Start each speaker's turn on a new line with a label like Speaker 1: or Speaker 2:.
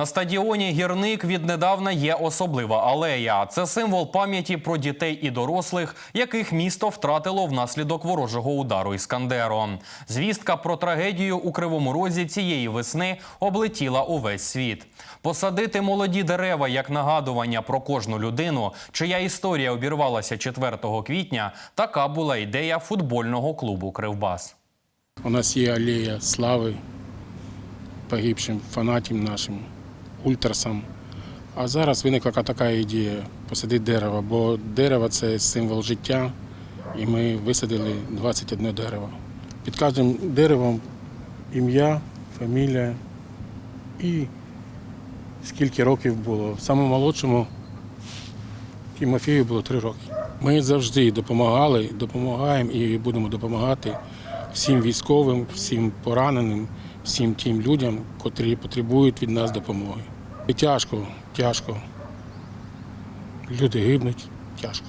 Speaker 1: На стадіоні гірник віднедавна є особлива алея. Це символ пам'яті про дітей і дорослих, яких місто втратило внаслідок ворожого удару іскандером. Звістка про трагедію у кривому розі цієї весни облетіла увесь світ. Посадити молоді дерева як нагадування про кожну людину, чия історія обірвалася 4 квітня. Така була ідея футбольного клубу Кривбас.
Speaker 2: У нас є алея слави погибшим фанатам нашим, ультрасам. А зараз виникла така ідея посадити дерево, бо дерево це символ життя, і ми висадили 21 дерево. Під кожним деревом ім'я, фамілія і скільки років було. Самому молодшому Тимофію було три роки. Ми завжди допомагали, допомагаємо і будемо допомагати всім військовим, всім пораненим, всім тим людям, котрі потребують від нас допомоги. І тяжко, тяжко. Люди гибнуть, тяжко.